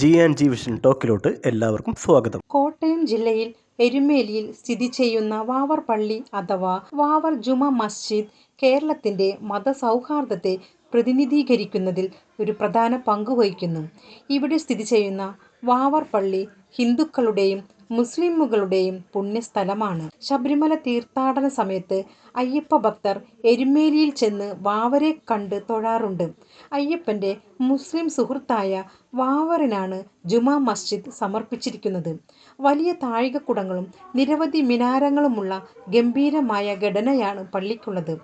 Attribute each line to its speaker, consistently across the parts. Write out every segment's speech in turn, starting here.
Speaker 1: G and G vision ടോക്കിലോട്ട് എല്ലാവർക്കും സ്വാഗതം.
Speaker 2: കോട്ടയം ജില്ലയിൽ എരുമേലിയിൽ സ്ഥിതി ചെയ്യുന്ന വാവർ പള്ളി അഥവാ വാവർ ജുമ മസ്ജിദ് കേരളത്തിന്റെ മതസൗഹാർദ്ദത്തെ പ്രതിനിധീകരിക്കുന്നതിൽ ഒരു പ്രധാന പങ്ക് വഹിക്കുന്നു. ഇവിടെ സ്ഥിതി ചെയ്യുന്ന വാവർ പള്ളി ഹിന്ദുക്കളുടെയും മുസ്ലിമുകളുടെയും പുണ്യസ്ഥലമാണ്. ശബരിമല തീർത്ഥാടന സമയത്ത് അയ്യപ്പ ഭക്തർ എരുമേലിയിൽ ചെന്ന് വാവരെ കണ്ട് തൊഴാറുണ്ട്. അയ്യപ്പന്റെ മുസ്ലിം സുഹൃത്തായ വാവറിനാണ് ജുമാ മസ്ജിദ് സമർപ്പിച്ചിരിക്കുന്നത്. വലിയ താഴികക്കുടങ്ങളും നിരവധി മിനാരങ്ങളുമുള്ള ഗംഭീരമായ ഘടനയാണ് പള്ളിക്കുള്ളത്.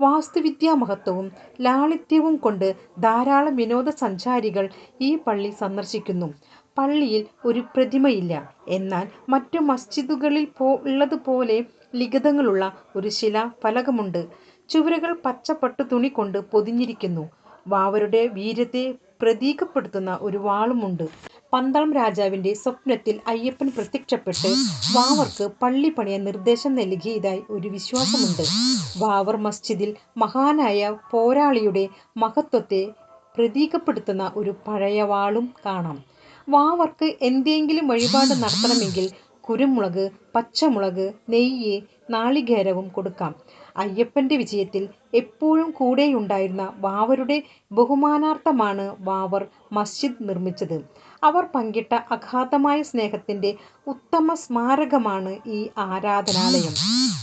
Speaker 2: വാസ്തുവിദ്യാ മഹത്വവും ലാളിത്യവും കൊണ്ട് ധാരാളം വിനോദസഞ്ചാരികൾ ഈ പള്ളി സന്ദർശിക്കുന്നു. പള്ളിയിൽ ഒരു പ്രതിമയില്ല. എന്നാൽ മറ്റു മസ്ജിദുകളിൽ പോ ഉള്ളതുപോലെ ലിഖിതങ്ങളുള്ള ഒരു ശിലാഫലകമുണ്ട്. ചുവരുകൾ പച്ച പട്ടുതുണി കൊണ്ട് പൊതിഞ്ഞിരിക്കുന്നു. വാവരുടെ വീര്യത്തെ പ്രതീകപ്പെടുത്തുന്ന ഒരു വാളുമുണ്ട്. പന്തളം രാജാവിന്റെ സ്വപ്നത്തിൽ അയ്യപ്പൻ പ്രത്യക്ഷപ്പെട്ട് വാവർക്ക് പള്ളി പണിയാൻ നിർദ്ദേശം നൽകിയതായി ഒരു വിശ്വാസമുണ്ട്. വാവർ മസ്ജിദിൽ മഹാനായ പോരാളിയുടെ മഹത്വത്തെ പ്രതീകപ്പെടുത്തുന്ന ഒരു പഴയ വാളും കാണാം. വാവർക്ക് എന്തെങ്കിലും വഴിപാട് നടത്തണമെങ്കിൽ കുരുമുളക് പച്ചമുളക് നെയ്യ് നാളികേരവും കൊടുക്കാം. അയ്യപ്പന്റെ വിജയത്തിൽ എപ്പോഴും കൂടെയുണ്ടായിരുന്ന വാവരുടെ ബഹുമാനാർത്ഥമാണ് വാവർ മസ്ജിദ് നിർമ്മിച്ചത്. അവർ പങ്കിട്ട അഗാധമായ സ്നേഹത്തിന്റെ ഉത്തമ സ്മാരകമാണ് ഈ ആരാധനാലയം.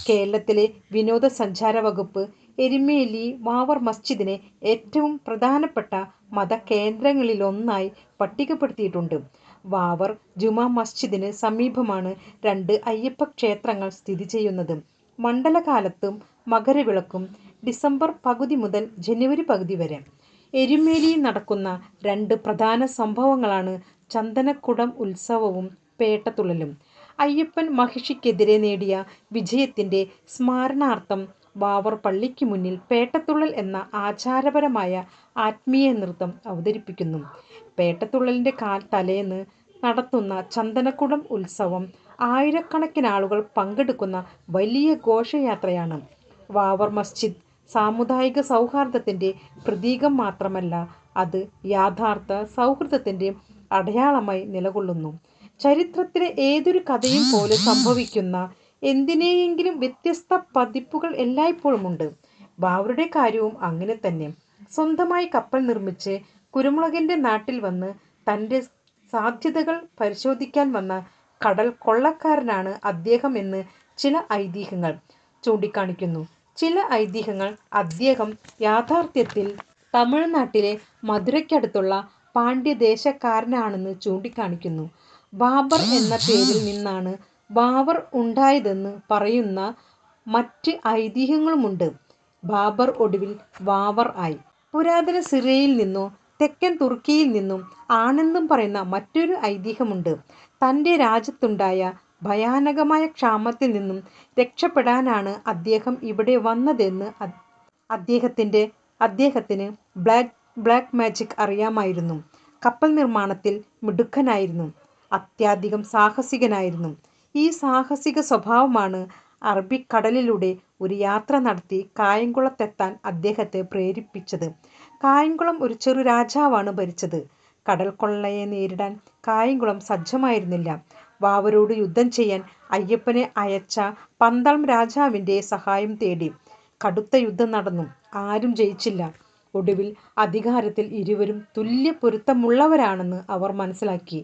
Speaker 2: കേരളത്തിലെ വിനോദസഞ്ചാര വകുപ്പ് എരുമേലി വാവർ മസ്ജിദിനെ ഏറ്റവും പ്രധാനപ്പെട്ട മതകേന്ദ്രങ്ങളിലൊന്നായി പട്ടികപ്പെടുത്തിയിട്ടുണ്ട്. വാവർ ജുമാ മസ്ജിദിന് സമീപമാണ് രണ്ട് അയ്യപ്പ ക്ഷേത്രങ്ങൾ സ്ഥിതി ചെയ്യുന്നത്. മണ്ഡലകാലത്തും മകരവിളക്കും ഡിസംബർ പകുതി മുതൽ ജനുവരി പകുതി വരെ. എരുമേലിയിൽ നടക്കുന്ന രണ്ട് പ്രധാന സംഭവങ്ങളാണ് ചന്ദനക്കുടം ഉത്സവവും പേട്ടതുള്ളലും അയ്യപ്പൻ മഹിഷിക്കെതിരെ നേടിയ വിജയത്തിന്റെ സ്മരണാർത്ഥം വാവർ പള്ളിക്ക് മുന്നിൽ പേട്ടത്തുള്ളൽ എന്ന ആചാരപരമായ ആത്മീയ നൃത്തം അവതരിപ്പിക്കുന്നു. പേട്ടത്തുള്ളലിന്റെ തലേന്ന് നടത്തുന്ന ചന്ദനക്കുടം ഉത്സവം ആയിരക്കണക്കിന് ആളുകൾ പങ്കെടുക്കുന്ന വലിയ ഘോഷയാത്രയാണ്. വാവർ മസ്ജിദ് സാമുദായിക സൗഹാർദ്ദത്തിന്റെ പ്രതീകം മാത്രമല്ല അത് യാഥാർത്ഥ സൗഹൃദത്തിന്റെ അടയാളമായി നിലകൊള്ളുന്നു. ചരിത്രത്തിലെ ഏതൊരു കഥയും പോലെ സംഭവിക്കുന്ന എന്തിനെയെങ്കിലും വ്യത്യസ്ത പതിപ്പുകൾ എല്ലായ്പ്പോഴുമുണ്ട്. ബാവറുടെ കാര്യവും അങ്ങനെ തന്നെ. സ്വന്തമായി കപ്പൽ നിർമ്മിച്ച് കുരുമുളകിന്റെ നാട്ടിൽ വന്ന് തന്റെ സാധ്യതകൾ പരിശോധിക്കാൻ വന്ന കടൽ കൊള്ളക്കാരനാണ് അദ്ദേഹം എന്ന് ചില ഐതിഹ്യങ്ങൾ ചൂണ്ടിക്കാണിക്കുന്നു. ചില ഐതിഹ്യങ്ങൾ അദ്ദേഹം യാഥാർത്ഥ്യത്തിൽ തമിഴ്നാട്ടിലെ മധുരയ്ക്കടുത്തുള്ള പാണ്ഡ്യദേശക്കാരനാണെന്ന് ചൂണ്ടിക്കാണിക്കുന്നു. ബാബർ എന്ന പേരിൽ നിന്നാണ് ബാബർ ഉണ്ടായതെന്ന് പറയുന്ന മറ്റ് ഐതിഹ്യങ്ങളുമുണ്ട്. ബാബർ ഒടുവിൽ വാവർ ആയി. പുരാതന സിറിയയിൽ നിന്നോ തെക്കൻ തുർക്കിയിൽ നിന്നും ആണെന്നും പറയുന്ന മറ്റൊരു ഐതിഹ്യമുണ്ട്. തന്റെ രാജ്യത്തുണ്ടായ ഭയാനകമായ ക്ഷാമത്തിൽ നിന്നും രക്ഷപ്പെടാനാണ് അദ്ദേഹം ഇവിടെ വന്നതെന്ന് അദ്ദേഹത്തിന് ബ്ലാക്ക് ബ്ലാക്ക് മാജിക് അറിയാമായിരുന്നു. കപ്പൽ നിർമ്മാണത്തിൽ മിടുക്കനായിരുന്നു. അത്യാധികം സാഹസികനായിരുന്നു. ഈ സാഹസിക സ്വഭാവമാണ് അറബിക്കടലിലൂടെ ഒരു യാത്ര നടത്തി കായംകുളത്തെത്താൻ അദ്ദേഹത്തെ പ്രേരിപ്പിച്ചത്. കായംകുളം ഒരു ചെറു രാജാവാണ് ഭരിച്ചത്. കടൽ കൊള്ളയെ നേരിടാൻ കായംകുളം സജ്ജമായിരുന്നില്ല. വാവരോട് യുദ്ധം ചെയ്യാൻ അയ്യപ്പനെ അയച്ച പന്തളം രാജാവിന്റെ സഹായം തേടി കടുത്ത യുദ്ധം നടന്നു. ആരും ജയിച്ചില്ല. ഒടുവിൽ അധികാരത്തിൽ ഇരുവരും തുല്യ പൊരുത്തമുള്ളവരാണെന്ന് അവർ മനസ്സിലാക്കി.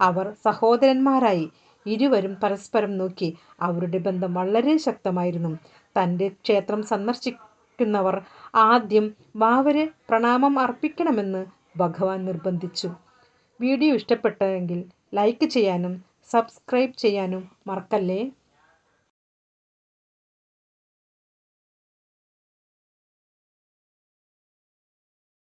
Speaker 2: അവർ സഹോദരന്മാരായി ഇരുവരും പരസ്പരം നോക്കി അവരുടെ ബന്ധം വളരെ ശക്തമായിരുന്നു. തന്റെ ക്ഷേത്രം സന്ദർശിക്കുന്നവർ ആദ്യം വാവരെ പ്രണാമം അർപ്പിക്കണമെന്ന് ഭഗവാൻ നിർബന്ധിച്ചു. വീഡിയോ ഇഷ്ടപ്പെട്ടെങ്കിൽ ലൈക്ക് ചെയ്യാനും സബ്സ്ക്രൈബ് ചെയ്യാനും മറക്കല്ലേ?